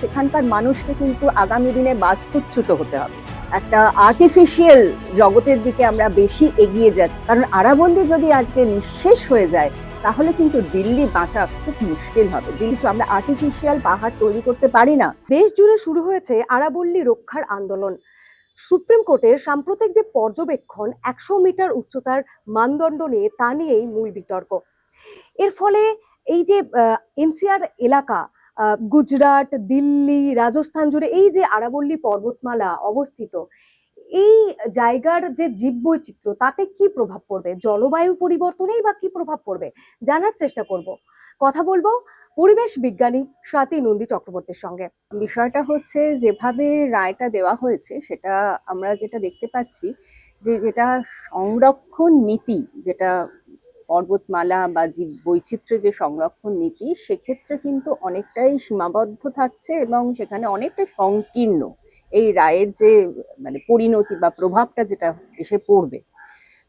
সেখানকার মানুষকে কিন্তু আগামী দিনে বাস্তুচ্যুত হতে হবে। একটা আর্টিফিশিয়াল জগতের দিকে আমরা বেশি এগিয়ে যাচ্ছি। কারণ আরাবল্লী যদি আজকে নিঃশেষ হয়ে যায়, তাহলে কিন্তু দিল্লি বাঁচা খুব মুশকিল হবে। দিল্লি আমরা আর্টিফিশিয়াল পাহাড় তৈরি করতে পারি না। দেশ জুড়ে শুরু হয়েছে আরাবল্লী রক্ষার আন্দোলন। সুপ্রিম কোর্টের সাম্প্রতিক যে পর্যবেক্ষণ একশো মিটার উচ্চতার মানদণ্ড নিয়ে তা নিয়েই মূল বিতর্ক। এর ফলে এই যে এনসিআর এলাকা গুজরাট, দিল্লি, রাজস্থান জুড়ে এই যে আরাবল্লী পর্বতমালা অবস্থিত, এই জায়গার যে জীববৈচিত্র্য, তাতে কি প্রভাব পড়বে? জলবায়ু পরিবর্তনেই বা কি প্রভাব পড়বে? জানার চেষ্টা করব। কথা বলব পরিবেশ বিজ্ঞানী স্বাতী নন্দী চক্রবর্তীর সঙ্গে। বিষয়টা হচ্ছে, যেভাবে রায়টা দেওয়া হয়েছে, সেটা আমরা যেটা দেখতে পাচ্ছি, যে যেটা সংরক্ষণ নীতি, যেটা পর্বতমালা বা জীব বৈচিত্র্যের যে সংরক্ষণ নীতি, সেক্ষেত্রে কিন্তু অনেকটাই সীমাবদ্ধ থাকছে এবং সেখানে অনেকটা সংকীর্ণ এই রায়ের যে মানে পরিণতি বা প্রভাবটা যেটা এসে পড়বে।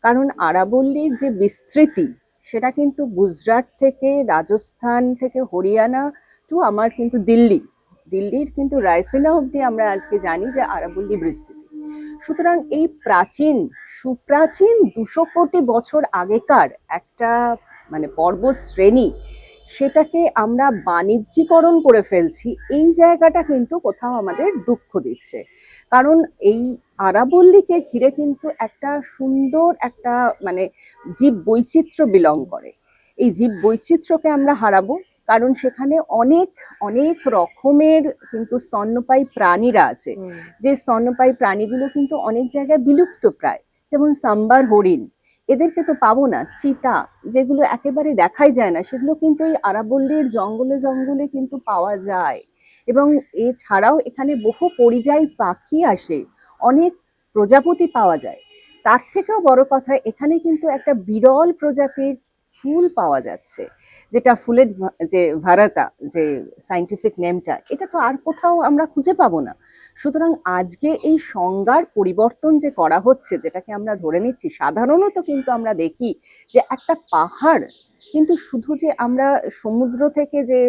কারণ আরাবল্লীর যে বিস্তৃতি, সেটা কিন্তু গুজরাট থেকে রাজস্থান থেকে হরিয়ানা টু আমার কিন্তু দিল্লি। দিল্লির কিন্তু রায়সিনা অবধি আমরা আজকে জানি যে আরাবল্লী বিস্তৃতি। সুতরাং এই প্রাচীন, সুপ্রাচীন দুশো কোটি বছর আগেকার একটা মানে পর্বত শ্রেণি, সেটাকে আমরা বাণিজ্যিকরণ করে ফেলছি, এই জায়গাটা কিন্তু কোথাও আমাদের দুঃখ দিচ্ছে। কারণ এই আরাবল্লীকে ঘিরে কিন্তু একটা সুন্দর একটা মানে জীব বৈচিত্র্য বিলং করে। এই জীব বৈচিত্র্যকে আমরা হারাবো কারণ সেখানে অনেক অনেক রকমের কিন্তু স্তন্যপায়ী প্রাণীরা আছে। যে স্তন্যপায়ী প্রাণীগুলো কিন্তু অনেক জায়গায় বিলুপ্ত প্রায়। যেমন সাম্বার হরিণ। এদেরকে তো পাবো না। চিতা যেগুলো একেবারে দেখাই যায় না সেগুলো কিন্তু এই আরাবল্লীর জঙ্গলে জঙ্গলে কিন্তু পাওয়া যায়। এবং এছাড়াও এখানে বহু পরিযায়ী পাখি আসে। অনেক প্রজাপতি পাওয়া যায়। তার থেকেও বড় কথা এখানে কিন্তু একটা বিরল প্রজাতির ফুল পাওয়া যাচ্ছে। যেটা ফুলের যে ভারাতা যে সাইন্টিফিক নেমটা, এটা তো আর কোথাও আমরা খুঁজে পাবো না। সুতরাং আজকে এই সংজ্ঞার পরিবর্তন যে করা হচ্ছে, যেটাকে আমরা ধরে নিচ্ছি, সাধারণত কিন্তু আমরা দেখি যে একটা পাহাড় কিন্তু শুধু যে আমরা সমুদ্র থেকে যে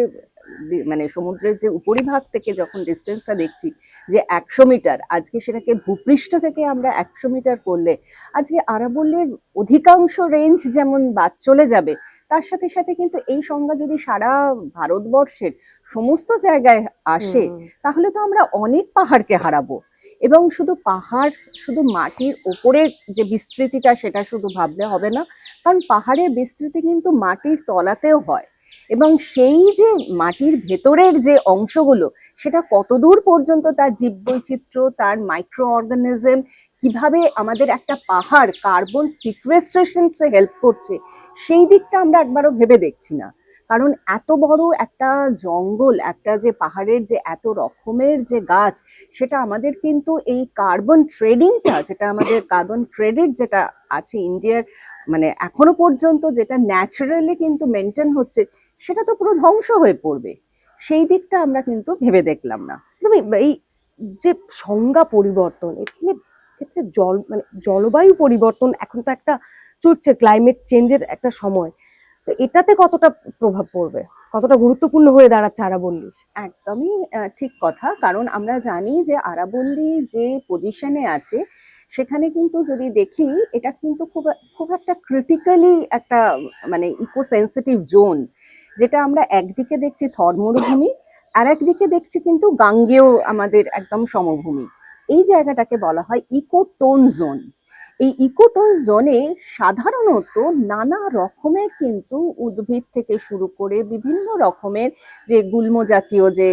মানে সমুদ্রের যে উপরিভাগ থেকে যখন ডিস্টেন্সটা দেখছি যে একশো মিটার আজকে সেটাকে ভূপৃষ্ঠ থেকে আমরা একশো মিটার করলে আজকে আরাবল্লীর অধিকাংশ রেঞ্জ যেমন বাদ চলে যাবে তার সাথে সাথে কিন্তু এই সংজ্ঞা যদি সারা ভারতবর্ষের সমস্ত জায়গায় আসে তাহলে তো আমরা অনেক পাহাড়কে হারাবো। এবং শুধু পাহাড় শুধু মাটির ওপরের যে বিস্তৃতিটা সেটা শুধু ভাবলে হবে না কারণ পাহাড়ের বিস্তৃতি কিন্তু মাটির তলাতেও হয়। এবং সেই যে মাটির ভেতরের যে অংশগুলো, সেটা কতদূর পর্যন্ত তার জীববৈচিত্র্য, তার মাইক্রো অর্গানিজম কীভাবে আমাদের একটা পাহাড় কার্বন সিকুয়েস্ট্রেশনসে হেল্প করছে, সেই দিকটা আমরা একবারও ভেবে দেখছি না। কারণ এত বড় একটা জঙ্গল, একটা যে পাহাড়ের যে এত রকমের যে গাছ, সেটা আমাদের কিন্তু এই কার্বন ট্রেডিংটা যেটা আমাদের কার্বন ক্রেডিট যেটা আছে ইন্ডিয়ার মানে এখনও পর্যন্ত যেটা ন্যাচারালি কিন্তু মেনটেন হচ্ছে সেটা তো পুরো ধ্বংস হয়ে পড়বে। সেই দিকটা আমরা কিন্তু ভেবে দেখলাম না। তুমি এই যে সংজ্ঞা পরিবর্তন এখানে ক্ষেত্রে জল মানে জলবায়ু পরিবর্তন এখন তো একটা চলছে ক্লাইমেট চেঞ্জের একটা সময়। তো এটাতে কতটা প্রভাব পড়বে? কতটা গুরুত্বপূর্ণ হয়ে দাঁড়াচ্ছে আরাবল্লী? একদমই ঠিক কথা। কারণ আমরা জানি যে আরাবল্লী যে পজিশনে আছে সেখানে কিন্তু যদি দেখি এটা কিন্তু খুব খুব একটা ক্রিটিক্যালি একটা মানে ইকো সেন্সিটিভ জোন যেটা আমরা একদিকে দেখছি থর মরুভূমি আর একদিকে দেখছি কিন্তু গাঙ্গেয় আমাদের একদম সমভূমি। এই জায়গাটাকে বলা হয় ইকোটোন জোন। এই ইকোটোন জোনে সাধারণত নানা রকমের কিন্তু উদ্ভিদ থেকে শুরু করে বিভিন্ন রকমের যে গুল্ম জাতীয় যে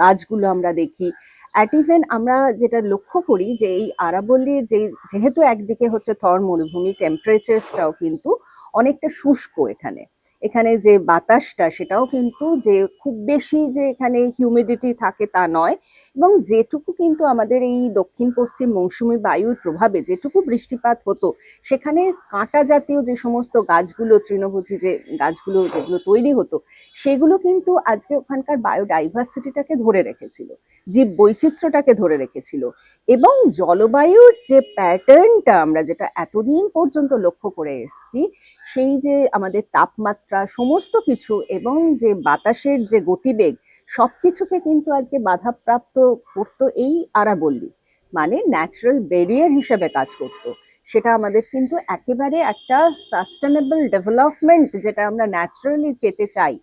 গাছগুলো আমরা দেখি অ্যাট ইভেন আমরা যেটা লক্ষ্য করি যে এই আরাবল্লীর যে, যেহেতু একদিকে হচ্ছে থর মরুভূমি টেম্পারেচারসটাও কিন্তু অনেকটা শুষ্ক এখানে। এখানে যে বাতাসটা, সেটাও কিন্তু যে খুব বেশি যে এখানে হিউমিডিটি থাকে তা নয়। এবং যেটুকু কিন্তু আমাদের এই দক্ষিণ পশ্চিম মৌসুমী বায়ুর প্রভাবে যেটুকু বৃষ্টিপাত হতো, সেখানে কাঁটা জাতীয় যে সমস্ত গাছগুলো, তৃণভোজী যে গাছগুলো যেগুলো তৈরি হতো, সেগুলো কিন্তু আজকে ওখানকার বায়োডাইভার্সিটিটাকে ধরে রেখেছিল, জীব বৈচিত্র্যটাকে ধরে রেখেছিল। এবং জলবায়ুর যে প্যাটার্নটা আমরা যেটা এতদিন পর্যন্ত লক্ষ্য করে এসেছি, সেই যে আমাদের তাপমাত্রা তাপমাত্রা সমস্ত কিছু এবং যে বাতাসের যে গতিবেগ সব কিছুকে কিন্তু আজকে বাধাপ্রাপ্ত করতো এই আরাবল্লী। মানে ন্যাচারাল ব্যারিয়ার হিসেবে কাজ করতো। সেটা আমাদের কিন্তু একেবারে একটা সাস্টেনেবল ডেভেলপমেন্ট যেটা আমরা ন্যাচারালি পেতে চাই,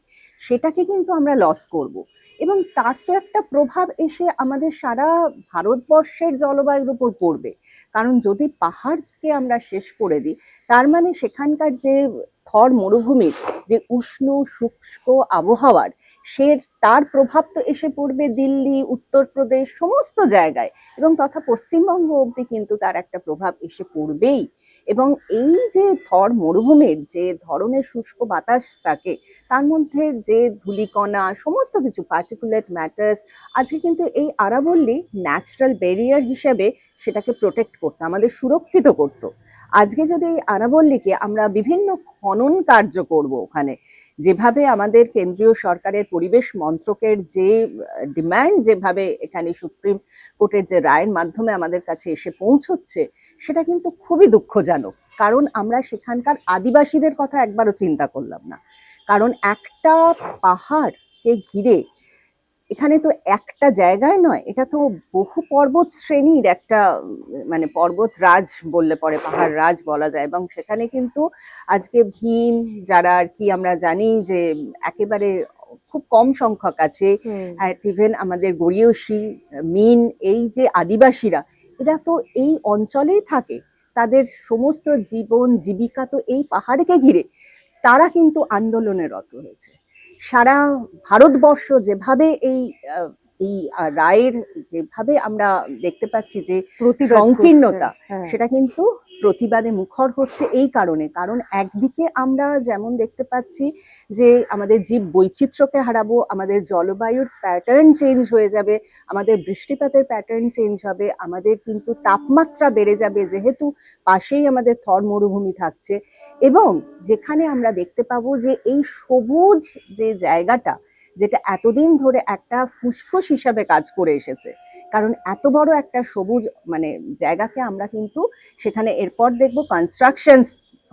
সেটাকে কিন্তু আমরা লস করব। এবং তার তো একটা প্রভাব এসে আমাদের সারা ভারতবর্ষের জলবায়ুর উপর পড়বে। কারণ যদি পাহাড়কে আমরা শেষ করে দিই, তার মানে সেখানকার যে থর মরুভূমির যে উষ্ণ শুষ্ক আবহাওয়ার সে তার প্রভাব তো এসে পড়বে দিল্লি, উত্তরপ্রদেশ, সমস্ত জায়গায় এবং তথা পশ্চিমবঙ্গ অবধি কিন্তু তার একটা প্রভাব এসে পড়বেই। এবং এই যে থর মরুভূমির যে ধরনের শুষ্ক বাতাস থাকে তার মধ্যে যে ধূলিকণা, সমস্ত কিছু পার্টিকুলেট ম্যাটার্স আজকে কিন্তু এই আরাবল্লী ন্যাচারাল ব্যারিয়ার হিসেবে সেটাকে প্রোটেক্ট করতো, আমাদের সুরক্ষিত করতো। আজকে যদি এই আরাবল্লীকে আমরা বিভিন্ন খনন কার্য করব ওখানে। যেভাবে আমাদের কেন্দ্রীয় সরকারের পরিবেশ মন্ত্রকের যে ডিমান্ড যেভাবে এখানে সুপ্রিম কোর্টের যে রায়ের মাধ্যমে আমাদের কাছে এসে পৌঁছচ্ছে, সেটা কিন্তু খুবই দুঃখজনক। কারণ আমরা সেখানকার আদিবাসীদের কথা একবারও চিন্তা করলাম না। কারণ একটা পাহাড়কে ঘিরে এখানে তো একটা জায়গায় নয় এটা তো বহু পর্বত শ্রেণির একটা মানে পর্বত রাজ বললে পরে পাহাড় রাজ বলা যায়। এবং সেখানে কিন্তু আজকে ভীম যারা আর কি আমরা জানি যে একেবারে খুব কম সংখ্যক আছে ইভেন আমাদের গড়িয়সী মিন এই যে আদিবাসীরা এরা তো এই অঞ্চলেই থাকে। তাদের সমস্ত জীবন জীবিকা তো এই পাহাড়কে ঘিরে। তারা কিন্তু আন্দোলনে রত হয়েছে। সারা ভারতবর্ষ যেভাবে এই এই রায়ের যেভাবে আমরা দেখতে পাচ্ছি যে সংকীর্ণতা, হ্যাঁ। সেটা কিন্তু প্রতিবাদে মুখর হচ্ছে এই কারণে। কারণ একদিকে আমরা যেমন দেখতে পাচ্ছি যে আমাদের জীব বৈচিত্র্যকে হারাবো, আমাদের জলবায়ুর প্যাটার্ন চেঞ্জ হয়ে যাবে, আমাদের বৃষ্টিপাতের প্যাটার্ন চেঞ্জ হবে, আমাদের কিন্তু তাপমাত্রা বেড়ে যাবে যেহেতু পাশেই আমাদের থর মরুভূমি থাকছে। এবং যেখানে আমরা দেখতে পাবো যে এই সবুজ যে জায়গাটা যেটা এতদিন ধরে একটা ফুসফুস হিসাবে কাজ করে এসেছে। কারণ এত বড় একটা সবুজ মানে জায়গাকে আমরা কিন্তু সেখানে এরপর দেখব কনস্ট্রাকশনস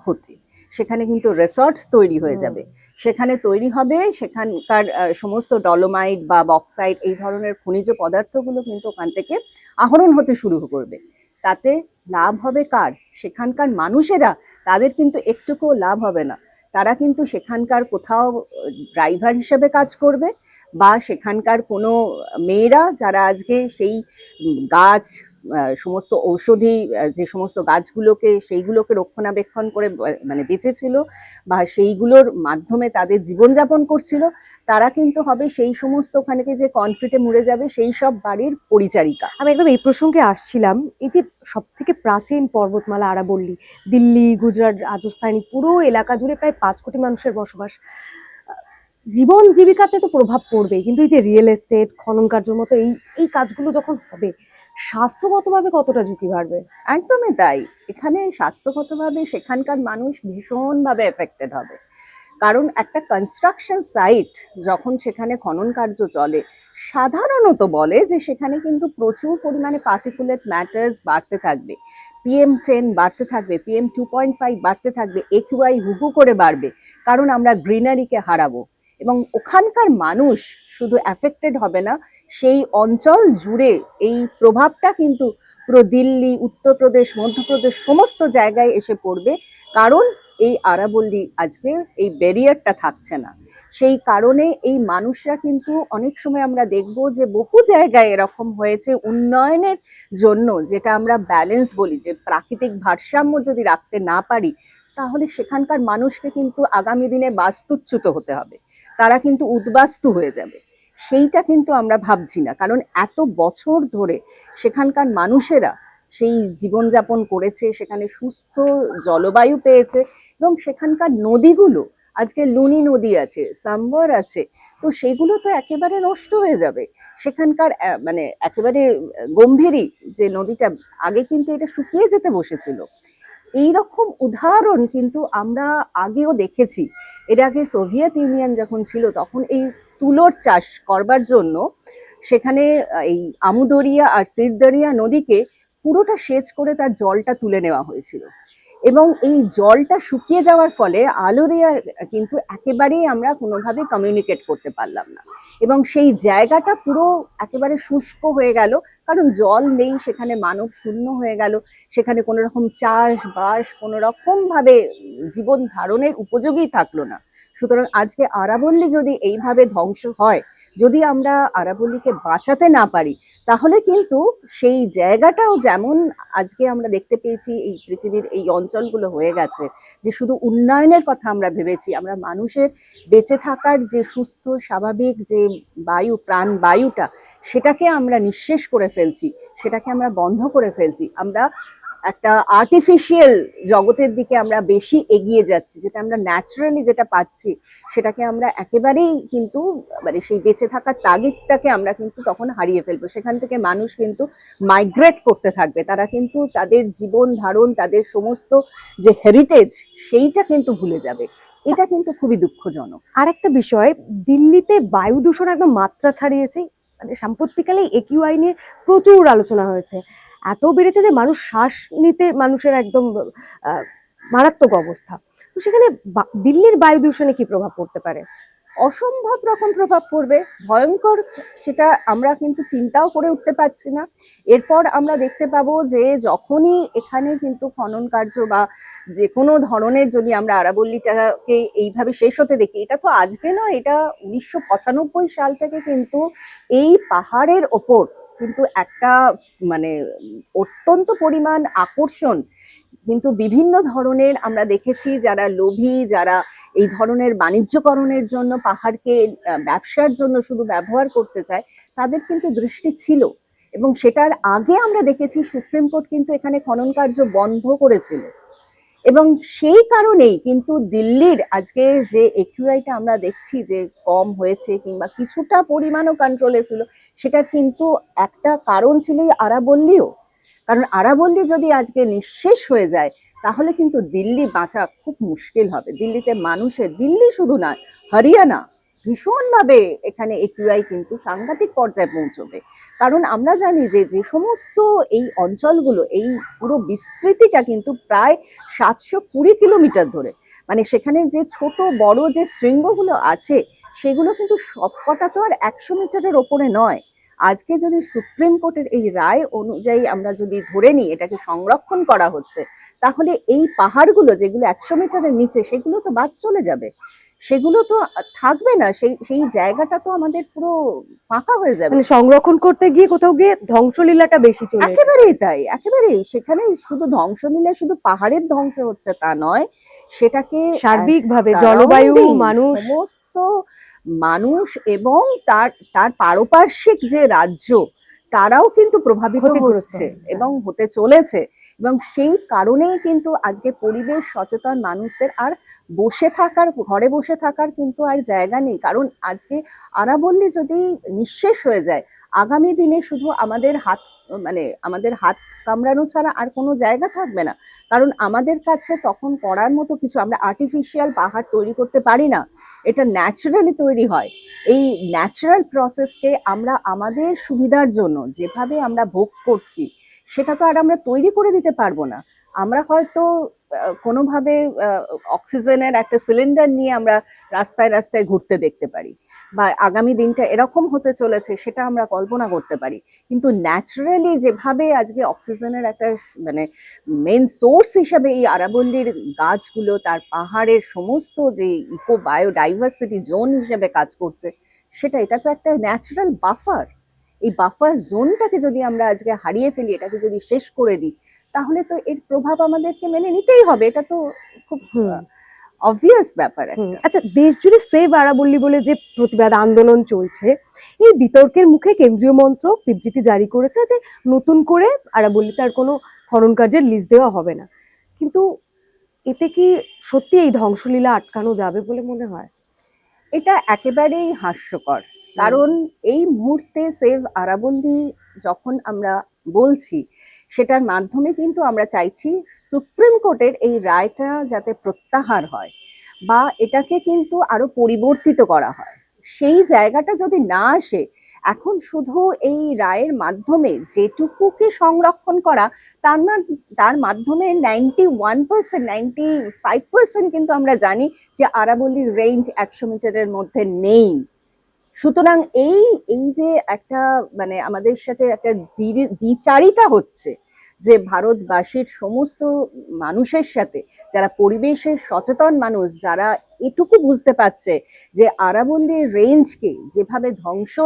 হতে। সেখানে কিন্তু রিসর্ট তৈরি হয়ে যাবে। সেখানে তৈরি হবে সেখানকার সমস্ত ডলোমাইট বা বক্সাইট এই ধরনের খনিজ পদার্থগুলো কিন্তু ওখান থেকে আহরণ হতে শুরু করবে। তাতে লাভ হবে কার? সেখানকার মানুষেরা তাদের কিন্তু একটুকুও লাভ হবে না। তারা কিন্তু সেখানকার কোথাও ড্রাইভার হিসেবে কাজ করবে বা সেখানকার কোনো মেয়েরা যারা আজকে সেই গাছ সমস্ত ঔষধি যে সমস্ত গাছগুলোকে, সেইগুলোকে রক্ষণাবেক্ষণ করে মানে বেঁচেছিল বা সেইগুলোর মাধ্যমে তাদের জীবনযাপন করছিল, তারা কিন্তু হবে সেই সমস্ত ওখানে যে কনক্রিটে মুড়ে যাবে, সেই সব বাড়ির পরিচারিকা। আমি একদম এই প্রসঙ্গে আসছিলাম, এই যে সব থেকে প্রাচীন পর্বতমালা আরাবল্লী, দিল্লি, গুজরাট, রাজস্থান, পুরো এলাকা জুড়ে প্রায় পাঁচ কোটি মানুষের বসবাস, জীবন জীবিকাতে তো প্রভাব পড়বেই, কিন্তু এই যে রিয়েল এস্টেট খনন কার্যের মতো এই এই কাজগুলো যখন হবে স্বাস্থ্যগতভাবে কতটা ঝুঁকি বাড়বে? একদমই তাই। এখানে স্বাস্থ্যগতভাবে সেখানকার মানুষ ভীষণভাবে এফেক্টেড হবে। কারণ একটা কনস্ট্রাকশন সাইট যখন সেখানে খনন কার্য চলে, সাধারণত বলে যে সেখানে কিন্তু প্রচুর পরিমাণে পার্টিকুলেট ম্যাটার্স বাড়তে থাকবে। পিএম টেন বাড়তে থাকবে পিএম টু পয়েন্ট ফাইভ বাড়তে থাকবে এ একিউআই হুহু করে বাড়বে। কারণ আমরা গ্রিনারিকে হারাবো। এবং ওখানকার মানুষ শুধু অ্যাফেক্টেড হবে না, সেই অঞ্চল জুড়ে এই প্রভাবটা কিন্তু পুরো দিল্লি, উত্তরপ্রদেশ, মধ্যপ্রদেশ সমস্ত জায়গায় এসে পড়বে। কারণ এই আরাবল্লী আজকে এই ব্যারিয়ারটা থাকছে না। সেই কারণে এই মানুষরা কিন্তু অনেক সময় আমরা দেখব যে বহু জায়গায় এরকম হয়েছে উন্নয়নের জন্য, যেটা আমরা ব্যালেন্স বলি, যে প্রাকৃতিক ভারসাম্য যদি রাখতে না পারি, তাহলে সেখানকার মানুষকে কিন্তু আগামী দিনে বাস্তুচ্যুত হতে হবে। তারা কিন্তু উদ্বাস্তু হয়ে যাবে। সেইটা কিন্তু আমরা ভাবছি না। কারণ এত বছর ধরে সেখানকার মানুষেরা সেই জীবনযাপন করেছে সেখানে সুস্থ জলবায়ু পেয়েছে এবং সেখানকার নদীগুলো আজকে লুনি নদী আছে সাম্বর আছে তো সেগুলো তো একেবারে নষ্ট হয়ে যাবে। সেখানকার মানে একেবারে আহ, গম্ভীরই যে নদীটা আগে কিন্তু এটা শুকিয়ে যেতে বসেছিল। এই রকম উদাহরণ কিন্তু আমরা আগেও দেখেছি। এর আগে সোভিয়েত ইউনিয়ন যখন ছিল, তখন এই তুলোর চাষ করবার জন্য সেখানে এই আমুদরিয়া আর সিরদরিয়া নদীকে পুরোটা সেচ করে তার জলটা তুলে নেওয়া হয়েছিল। এবং এই জলটা শুকিয়ে যাওয়ার ফলে আলোরিয়া কিন্তু একেবারেই আমরা কোনোভাবে কমিউনিকেট করতে পারলাম না। এবং সেই জায়গাটা পুরো একেবারে শুষ্ক হয়ে গেল, কারণ জল নেই, সেখানে মানব শূন্য হয়ে গেল। সেখানে কোনো রকম চাষবাস কোনোরকমভাবে রকম জীবন ধারণের উপযোগী থাকল না। সুতরাং আজকে আরাবল্লী যদি এইভাবে ধ্বংস হয়, যদি আমরা আরাবল্লীকে বাঁচাতে না পারি, তাহলে কিন্তু সেই জায়গাটাও যেমন আজকে আমরা দেখতে পেয়েছি এই পৃথিবীর এই অঞ্চলগুলো হয়ে গেছে, যে শুধু উন্নয়নের কথা আমরা ভেবেছি, আমরা মানুষের বেঁচে থাকার যে সুস্থ, স্বাভাবিক যে বায়ু, প্রাণ বায়ুটা, সেটাকে আমরা নিঃশেষ করে ফেলছি, সেটাকে আমরা বন্ধ করে ফেলছি, আমরা একটা আর্টিফিশিয়াল জগতের দিকে আমরা বেশি এগিয়ে যাচ্ছি, যেটা আমরা ন্যাচারালি যেটা পাচ্ছি, সেটাকে আমরা একেবারেই কিন্তু মানে সেই বেঁচে থাকার তাগিদটাকে আমরা কিন্তু তখন হারিয়ে ফেলব। সেখান থেকে মানুষ কিন্তু মাইগ্রেট করতে থাকবে। তারা কিন্তু তাদের জীবন ধারণ, তাদের সমস্ত যে হেরিটেজ সেইটা কিন্তু ভুলে যাবে। এটা কিন্তু খুবই দুঃখজনক। আর একটা বিষয়, দিল্লিতে বায়ু দূষণ একদম মাত্রা ছাড়িয়েছে। মানে সাম্প্রতিককালে একিউআই নিয়ে প্রচুর আলোচনা হয়েছে। এত বেড়েছে যে মানুষ শ্বাস নিতে মানুষের একদম মারাত্মক অবস্থা। তো সেখানে দিল্লির বায়ু দূষণে কি প্রভাব পড়তে পারে? অসম্ভব রকম প্রভাব পড়বে, ভয়ঙ্কর, সেটা আমরা কিন্তু চিন্তাও করে উঠতে পারছি না। এরপর আমরা দেখতে পাবো যে যখনই এখানে কিন্তু খনন কার্য বা যে কোনো ধরনের যদি আমরা আরাবল্লীটাকে এইভাবে শেষ হতে দেখি, এটা তো আজকে নয়, এটা উনিশশো পঁচানব্বই সাল থেকে কিন্তু এই পাহাড়ের ওপর কিন্তু একটা মানে অত্যন্ত পরিমাণ আকর্ষণ। কিন্তু বিভিন্ন ধরনের আমরা দেখেছি যারা লোভী, যারা এই ধরনের বাণিজ্যকরণের জন্য, পাহাড়কে ব্যবসার জন্য শুধু ব্যবহার করতে চায়, তাদের কিন্তু দৃষ্টি ছিল। এবং সেটার আগে আমরা দেখেছি সুপ্রিম কোর্ট কিন্তু এখানে খনন কার্য বন্ধ করেছিল। এবং সেই কারণেই কিন্তু দিল্লির আজকে যে একিউআইটা আমরা দেখছি যে কম হয়েছে কিংবা কিছুটা পরিমাণও কন্ট্রোলে ছিল সেটা কিন্তু একটা কারণ ছিল আরাবল্লিও। কারণ আরাবল্লি যদি আজকে নিঃশেষ হয়ে যায়, তাহলে কিন্তু দিল্লি বাঁচা খুব মুশকিল হবে। দিল্লিতে মানুষের, দিল্লি শুধু নয় হরিয়ানা ভীষণভাবে এখানে একিউআই কিন্তু সাংঘাতিক পর্যায়ে পৌঁছবে। কারণ আমরা জানি যে যে সমস্ত এই অঞ্চলগুলো, এই পুরো বিস্তৃতিটা কিন্তু প্রায় সাতশো কুড়ি কিলোমিটার ধরে। মানে সেখানে যে ছোট, বড় যে শৃঙ্গগুলো আছে, সেগুলো কিন্তু সবকটা তো আর একশো মিটারের ওপরে নয়। আজকে যদি সুপ্রিম কোর্টের এই রায় অনুযায়ী আমরা যদি ধরে নিই, এটাকে সংরক্ষণ করা হচ্ছে, তাহলে এই পাহাড়গুলো যেগুলো একশো মিটারের নিচে, সেগুলো তো বাদ চলে যাবে। সেগুলো তো থাকবে না। সেই সেই জায়গাটা তো আমাদের পুরো ফাঁকা হয়ে যাবে। মানে সংরক্ষণ করতে গিয়ে কোথাও গিয়ে ধ্বংসলীলাটা বেশি চলে একেবারেই তাই একেবারেই। সেখানে শুধু ধ্বংস নিলে শুধু পাহাড়ের ধ্বংস হচ্ছে তা নয় সেটাকে সার্বিকভাবে জলবায়ু মানুষ। সমস্ত মানুষ এবং তার তার পারপার্শ্বিক যে রাজ্য তারাও কিন্তু প্রভাবিত হচ্ছে। এবং হতে চলেছে এবং সেই কারণেই কিন্তু আজকে পরিবেশ সচেতন মানুষদের আর বসে থাকার ঘরে বসে থাকার কিন্তু আর জায়গা নেই কারণ আজকে আরাবল্লী যদি নিঃশেষ হয়ে যায় আগামী দিনে শুধু আমাদের হাত মানে আমাদের হাত কামড়ানো ছাড়া আর কোনো জায়গা থাকবে না। কারণ আমাদের কাছে তখন করার মতো কিছু আমরা আর্টিফিশিয়াল পাহাড় তৈরি করতে পারি না। এটা ন্যাচারালি তৈরি হয়। এই ন্যাচারাল প্রসেসকে আমরা আমাদের সুবিধার জন্য যেভাবে আমরা ভোগ করছি, সেটা তো আর আমরা তৈরি করে দিতে পারব না। আমরা হয়তো কোনোভাবে অক্সিজেনের একটা সিলিন্ডার নিয়ে আমরা রাস্তায় রাস্তায় ঘুরতে দেখতে পারি। বা আগামী দিনটা এরকম হতে চলেছে সেটা আমরা কল্পনা করতে পারি। কিন্তু ন্যাচারালি যেভাবে আজকে অক্সিজেনের একটা মানে মেন সোর্স হিসাবে এই আরাবল্লীর গাছগুলো, তার পাহাড়ের সমস্ত যে ইকো বায়োডাইভার্সিটি জোন হিসেবে কাজ করছে, সেটা এটা তো একটা ন্যাচারাল বাফার এই বাফার জোনটাকে যদি আমরা আজকে হারিয়ে ফেলি, এটাকে যদি শেষ করে দিই, তাহলে তো এর প্রভাব আমাদেরকে মেনে নিতেই হবে। এটা তো খুব। অবভিয়াস ব্যাপার আচ্ছা দেশ জুড়ে সেভ আরাবল্লী বলে যে প্রতিবাদ আন্দোলন চলছে এই বিতর্কের মুখে কেন্দ্রীয় মন্ত্রক বিবৃতি জারি করেছে যে নতুন করে আরাবল্লীতে আর কোনো খনন কার্যের লিজ দেওয়া হবে না। কিন্তু এতে কি সত্যি এই ধ্বংসলীলা আটকানো যাবে বলে মনে হয়? এটা একেবারেই হাস্যকর। কারণ এই মুহূর্তে সেভ আরাবল্লী যখন আমরা বলছি সেটার মাধ্যমে কিন্তু আমরা চাইছি সুপ্রিম কোর্টের এই রায়টা যাতে প্রত্যাহার হয় বা এটাকে কিন্তু আরও পরিবর্তিত করা হয়। সেই জায়গাটা যদি না আসে, এখন শুধু এই রায়ের মাধ্যমে যেটুকুকে সংরক্ষণ করা, তার মা- তার মাধ্যমে ninety one percent ninety five percent কিন্তু আমরা জানি যে আরাবল্লীর রেঞ্জ একশো মিটারের মধ্যে নেই। সুতরাং এই এই যে একটা মানে আমাদের সাথে একটা দ্বি- দ্বিচারিতা হচ্ছে যে ভারতবাসীর সমস্ত মানুষের সাথে, যারা পরিবেশের সচেতন মানুষ, যারা এটুকু বুঝতে পারছে যে আরাবল্লীর রেঞ্জকে যেভাবে ধ্বংস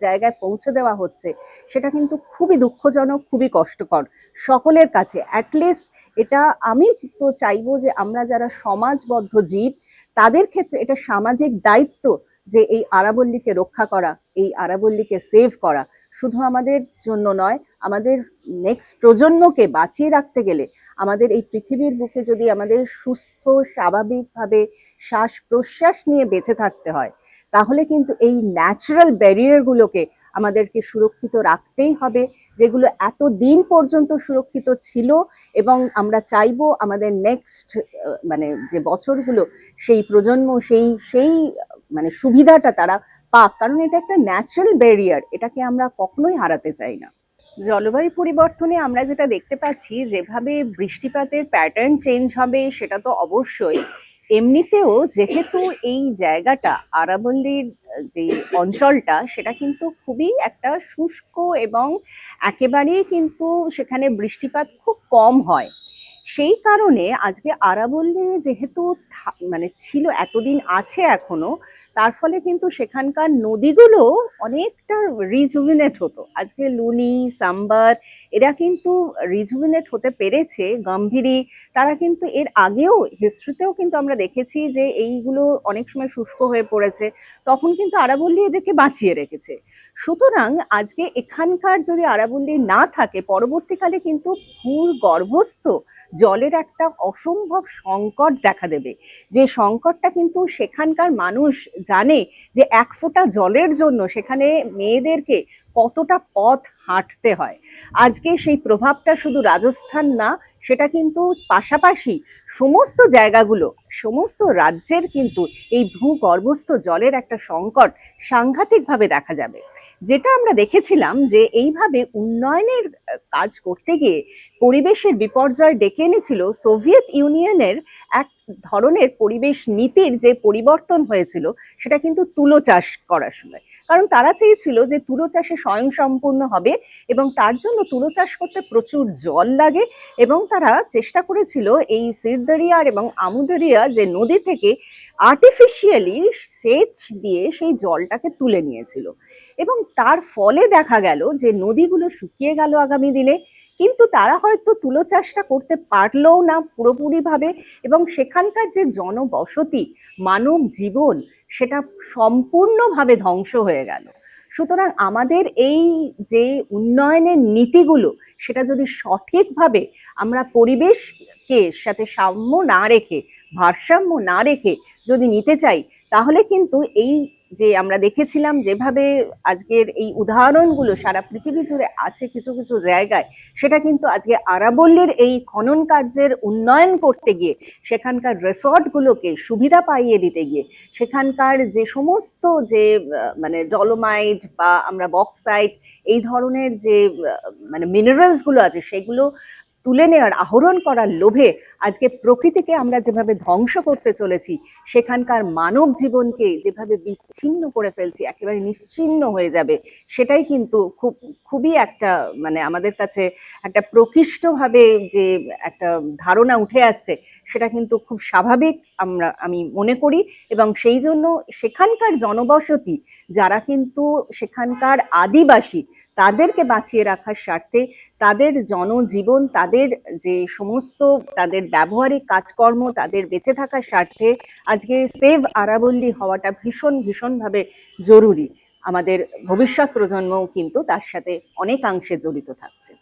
জায়গায় পৌঁছে দেওয়া হচ্ছে, সেটা কিন্তু খুবই দুঃখজনক, খুবই কষ্টকর সকলের কাছে। অ্যাটলিস্ট এটা আমি তো চাইব যে আমরা যারা সমাজবদ্ধ জীব, তাদের ক্ষেত্রে এটা সামাজিক দায়িত্ব যে এই আরাবল্লীকে রক্ষা করা, এই আরাবল্লীকে সেভ করা শুধু আমাদের জন্য নয়, আমাদের নেক্সট প্রজন্মকে বাঁচিয়ে রাখতে গেলে আমাদের এই পৃথিবীর বুকে যদি আমাদের সুস্থ, স্বাভাবিকভাবে শ্বাস প্রশ্বাস নিয়ে বেঁচে থাকতে হয়, তাহলে কিন্তু এই ন্যাচারাল ব্যারিয়ারগুলোকে আমাদেরকে সুরক্ষিত রাখতেই হবে, যেগুলো এত দিন পর্যন্ত সুরক্ষিত ছিল এবং আমরা চাইব আমাদের নেক্সট মানে যে বছরগুলো, সেই প্রজন্ম, সেই সেই মানে সুবিধাটা তারা পাক। কারণ এটা একটা ন্যাচারাল ব্যারিয়ার এটাকে আমরা কখনোই হারাতে চাই না। জলবায়ু পরিবর্তনে আমরা যেটা দেখতে পাচ্ছি, যেভাবে বৃষ্টিপাতের প্যাটার্ন চেঞ্জ হবে, সেটা তো অবশ্যই। এমনিতেও যেহেতু এই জায়গাটা আরাবল্লীর যে অঞ্চলটা, সেটা কিন্তু খুবই একটা শুষ্ক এবং একেবারেই কিন্তু সেখানে বৃষ্টিপাত খুব কম হয়। সেই কারণে আজকে আরাবল্লী যেহেতু মানে ছিল, এতদিন আছে এখনও, তার ফলে কিন্তু সেখানকার নদীগুলো অনেকটা রিজুভিনেট হতো। আজকে লুনি, সাম্বার, এরা কিন্তু রিজুভিনেট হতে পেরেছে, গম্ভীরি, তারা কিন্তু এর আগেও হিস্ট্রিতেও কিন্তু আমরা দেখেছি যে এইগুলো অনেক সময় শুষ্ক হয়ে পড়েছে, তখন কিন্তু আরাবল্লী এদেরকে বাঁচিয়ে রেখেছে। সুতরাং আজকে এখানকার যদি আরাবল্লী না থাকে, পরবর্তীকালে কিন্তু ভূর গর্ভস্থ জলের একটা অসম্ভব সংকট দেখা দেবে। যে সংকটটা কিন্তু সেখানকার মানুষ জানে যে এক ফোঁটা জলের জন্য সেখানে মেয়েদেরকে কতটা পথ হাঁটতে হয়। আজকে সেই প্রভাবটা শুধু রাজস্থান না, সেটা কিন্তু পাশাপাশি সমস্ত জায়গাগুলো, সমস্ত রাজ্যের কিন্তু এই ভূগর্ভস্থ জলের একটা সংকট সাংঘাতিকভাবে দেখা যাবে। যেটা আমরা দেখেছিলাম যে এইভাবে উন্নয়নের কাজ করতে গিয়ে পরিবেশের বিপর্যয় ডেকে এনেছিল সোভিয়েত ইউনিয়নের এক ধরনের পরিবেশ নীতির যে পরিবর্তন হয়েছিল, সেটা কিন্তু তুলো চাষ করার সময়। কারণ তারা চেয়েছিল যে তুলো চাষে স্বয়ংসম্পূর্ণ হবে এবং তার জন্য তুলো চাষ করতে প্রচুর জল লাগে এবং তারা চেষ্টা করেছিল এই সিরদারিয়ার এবং আমুদরিয়া যে নদী থেকে আর্টিফিশিয়ালি সেচ দিয়ে সেই জলটাকে তুলে নিয়েছিল। এবং তার ফলে দেখা গেল যে নদীগুলো শুকিয়ে গেল আগামী দিনে, কিন্তু তারা হয়তো তুলো চাষটা করতে পারলেও না পুরোপুরিভাবে এবং সেখানকার যে জনবসতি, মানব জীবন সেটা সম্পূর্ণভাবে ধ্বংস হয়ে গেল। সুতরাং আমাদের এই যে উন্নয়নের নীতিগুলো, সেটা যদি সঠিকভাবে আমরা পরিবেশকে সাথে সাম্য না রেখে, ভারসাম্য না রেখে যদি নিতে চাই, তাহলে কিন্তু এই যে আমরা দেখেছিলাম যেভাবে আজকের এই উদাহরণগুলো সারা পৃথিবী জুড়ে আছে কিছু কিছু জায়গায়, সেটা কিন্তু আজকে আরাবল্লীর এই খনন কার্যের উন্নয়ন করতে গিয়ে, সেখানকার রিসর্টগুলোকে সুবিধা পাইয়ে দিতে গিয়ে, সেখানকার যে সমস্ত যে মানে ডলোমাইট বা আমরা বক্সাইট, এই ধরনের যে মানে মিনারেলসগুলো আছে, সেগুলো তুলে নেওয়ার আহরণ করার লোভে আজকে প্রকৃতিকে আমরা যেভাবে ধ্বংস করতে চলেছি, সেখানকার মানব জীবনকে যেভাবে বিচ্ছিন্ন করে ফেলছি, একেবারে নিশ্চিন্ন হয়ে যাবে, সেটাই কিন্তু খুব, খুবই একটা মানে আমাদের কাছে একটা প্রকৃষ্টভাবে যে একটা ধারণা উঠে আসছে, সেটা কিন্তু খুব স্বাভাবিক আমরা, আমি মনে করি। এবং সেই জন্য সেখানকার জনবসতি, যারা কিন্তু সেখানকার আদিবাসী তাদেরকে বাঁচিয়ে রাখার স্বার্থে তাদের জনজীবন, তাদের যে সমস্ত, তাদের ব্যবহারিক কাজকর্ম, তাদের বেঁচে থাকার স্বার্থে আজকে সেভ আরাবল্লী হওয়াটা ভীষণ, ভীষণভাবে জরুরি। আমাদের ভবিষ্যৎ প্রজন্মও কিন্তু তার সাথে অনেকাংশে জড়িত থাকছে।